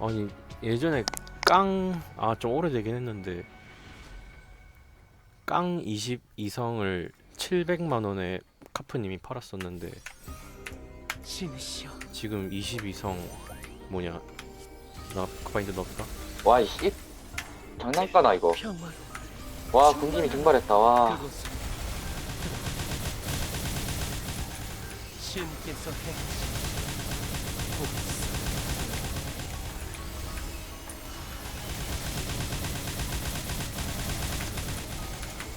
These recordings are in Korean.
아니 예전에 깡 아 좀 오래되긴 했는데 깡 22성을 700만 원에 카프님이 팔았었는데 지금 22성 뭐냐 나 그바인드 넣었다 와, 이씨. 장난까나, 이거. 평화로 와, 군김이 증발했다, 와. 신께서 행하신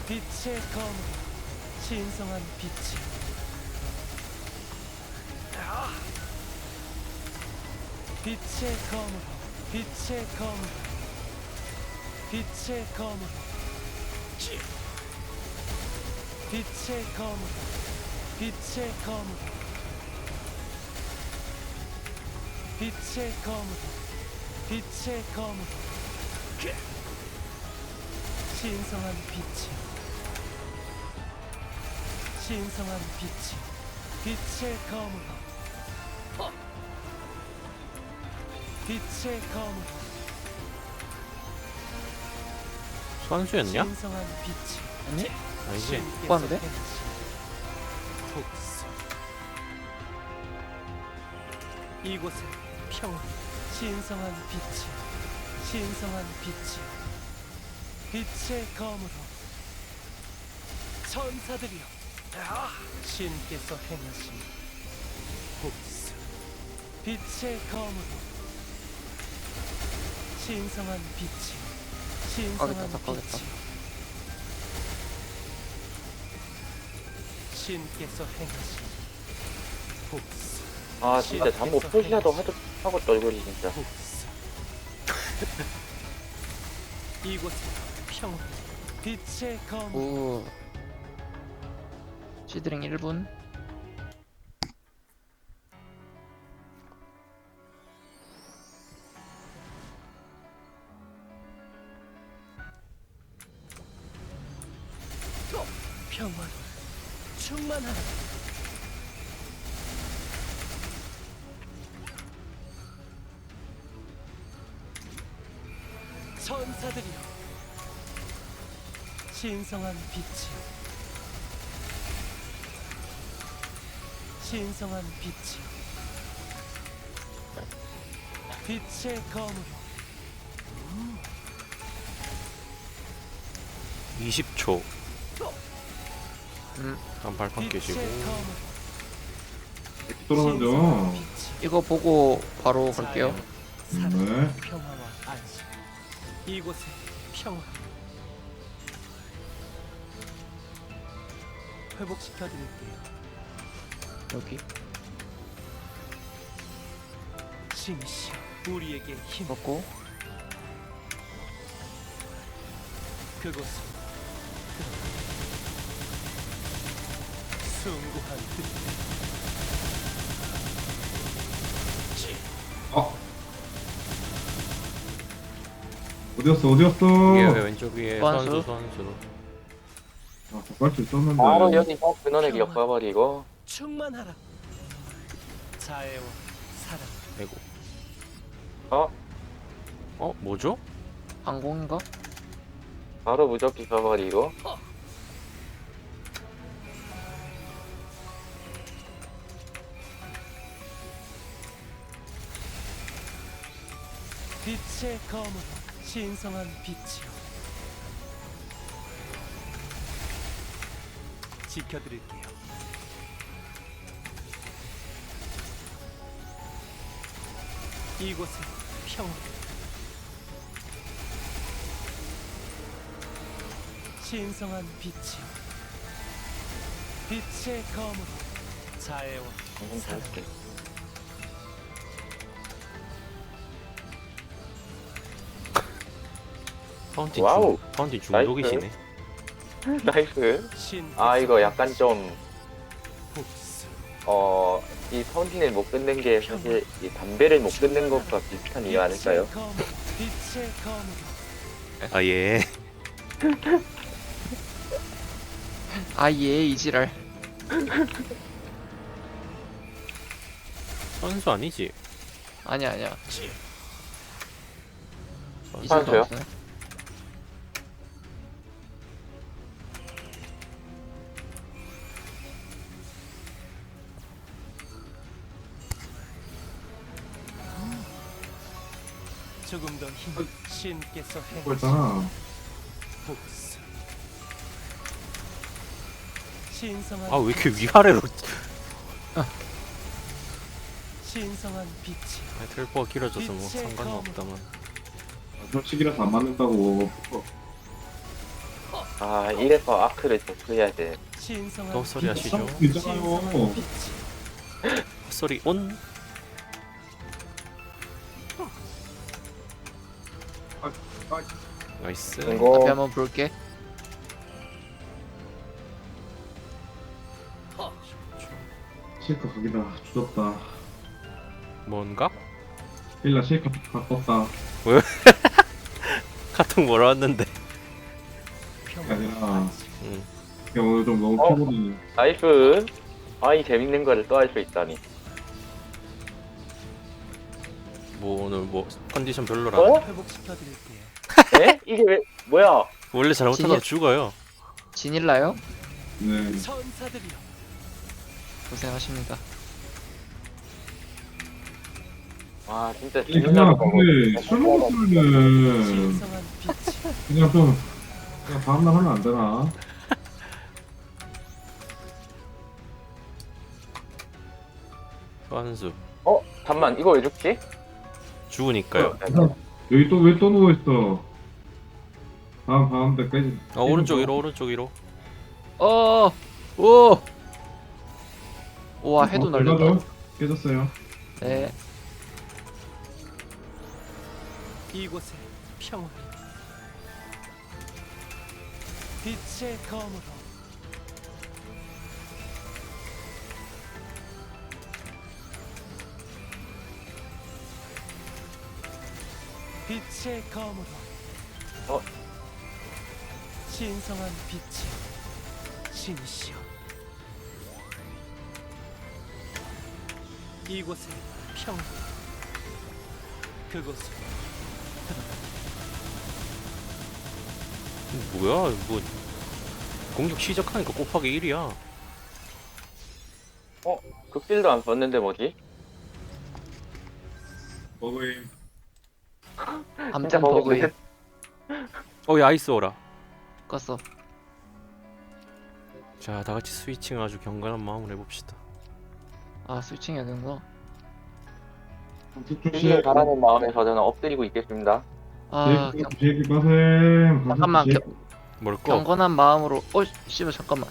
빛의 검으로 신성한 빛이. 빛의 검으로 빛의 검으로 빛의 검으로 빛의 검으로 빛의 검으로 빛의 검으로 빛의 검으로 신성한 빛이 신성한 빛이 빛의 검으로. 빛의 검으로. 수환수였냐? 신성한 빛이 아니? 아니지. 뽑았는데? 복수 이곳에 평화. 신성한 빛이 신성한 빛이 빛의 검으로. 천사들이여 신께서 행하신 복수 빛의 검으로 신성한 빛이 신성한 깎겠다. 빛이 신께서 행하신 복수 아, 진짜 잠못 풀시라도 하도, 하고 떨구리, 진짜. 복수 이곳에 평화 빛의 검 오. 시드링 1분. 평화로 충만하라 천사들이여 신성한 빛이 신성한 빛이 빛의 검으로 20초 음. 다음 발판 깨시고 빛의 검으로 떨어져. 신성한 빛이 이거 보고 바로 갈게요. 사랑, 네. 평화와 안식 이곳에 평화 회복시켜 드릴게요 여기. 신이시여 우리에게 힘 그렇고 그곳으로 숭고한 뜻 아. 어디였어, 어디였어? 위에 왼쪽 위에 수환수? 수환수 수환수 아, 수 있었는데. 바로 여기서 근원에게 엮어버리고. 충만하라 자애와 사랑 아이고 어? 어 뭐죠? 항공인가? 바로 무적기 써버리고. 빛의 검으로 신성한 빛이요 지켜드릴게요 이곳에 평화 신성한 빛이요 빛의 검으로 자애와 방송 사랑. 파운틴 와우. 중 파운틴 중독이시네 나이스. 신 아, 이거 약간 좀, 복수 어, 이 파운틴을 못 끊는 게 사실 이 담배를 못 끊는 것과 비슷한 이유 아닐까요? 빛의 검으로 아예 아예 이지랄. 선수 아니지? 아니야 아니야. 이제 하나 더요? 없어요? 조금 더 힘. 신께서 행하신 있잖아. 복수. 신성한 아 왜 이렇게 위아래로 신성한 빛이 아, 텔포가 길어져서 뭐 상관은 없다만 솔직이라서 안 맞는다고. 아 이래서 아크를 접근해야 돼 신성한 또 소리 하시죠. 신성한 빛이 소리 온 나이스 앞에 이거 한번 볼게 실컷 각이다. 죽었다. 뭔가? 힐라 실컷 바꿨다. 카톡 뭐라 왔는데 아니라 응. 야, 오늘 좀 너무 어? 피곤해. 나이스 아이 재밌는 거를 또 할 수 있다니 뭐 오늘 뭐 컨디션 별로라 어? 회복시켜드릴게요. 에? 이게 왜 뭐야 원래 잘못하다 진짜- 죽어요 진일라요? 네. 천사들이여 고생하십니다 아 진짜 아니, 그냥 근데 술 먹었으면은 신성한 빛이 그냥 좀 그냥 다음날 하면 안 되나? 소환수 어? 잠만 이거 왜 죽지? 죽으니까요 여기 또 왜 또 누워 있어? 다음 다음 때까지. 아 오른쪽 위로 오른쪽 위로 어! 오! 우와 해도 어, 날렸다? 깨졌어요. 네 이곳에 평화를 빛의 검으로 빛의 검으로 어? 신성한 빛이 신이시여 이곳에 평화 그곳에 뭐야 뭐 공격 시작하니까 곱하기 1이야 극딜도 안 썼는데 뭐지? 버그임. 암튼 버그 버그에 어야 아이스 오라. 껐어. 자 다같이 스위칭 아주 경건한 마음으로 해봅시다. 아 스위칭 해야 되는구나. 주시길 바라는 마음에서 저는 엎드리고 있겠습니다. 아 경, 빠셈. 잠깐만. 경, 뭘까? 경건한 마음으로 어 씨발 잠깐만.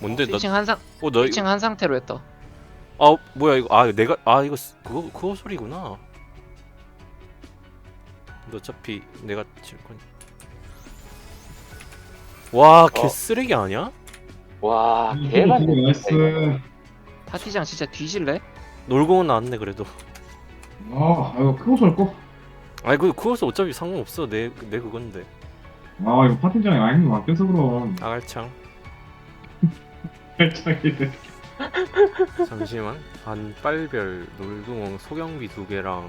뭔데 스위칭 한 상, 너... 어 너... 스위칭 한 상태로 했다. 아 뭐야 이거 아 내가 아 이거 쓰- 그거 그거 소리구나 어차피 내가 칠 거니 와 어. 개쓰레기 아니야? 와 음, 개만 음, 나이스. 파티장 진짜 뒤질래? 놀고는 나왔네 그래도 아, 아, 이거 크고 설 거. 아이 그 그거서 어차피 상관없어 내 내 그건데 아, 이거 파티장에 아이님 바뀌어서 그럼. 아갈창 살짝이네. 잠시만 반빨별 놀궁엉 소경비 두 개랑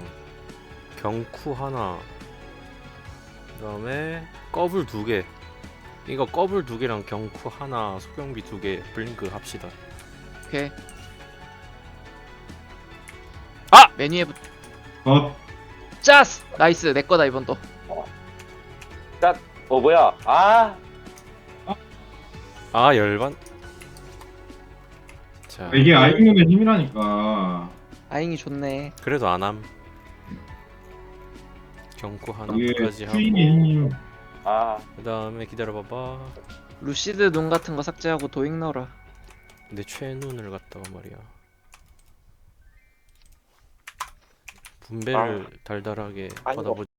경쿠 하나 그다음에 꺼불 두개. 이거 꺼불 두 개랑 경쿠 하나 소경비 두 개 블링크 합시다. 오케이. 아! 메뉴에 붙 어, 짜스! 나이스. 내 거다 이번 또. 어 뭐야? 아! 아 열반 자. 이게 아이님의 힘이라니까. 아잉이 좋네. 그래도 안함 이게 하나까지 하고 수인의 힘. 아, 그 다음에 기다려봐봐. 루시드 눈 같은 거 삭제하고 도잉 넣어라 내 최눈을 갖다가 말이야. 분배를 달달하게 아니, 받아보자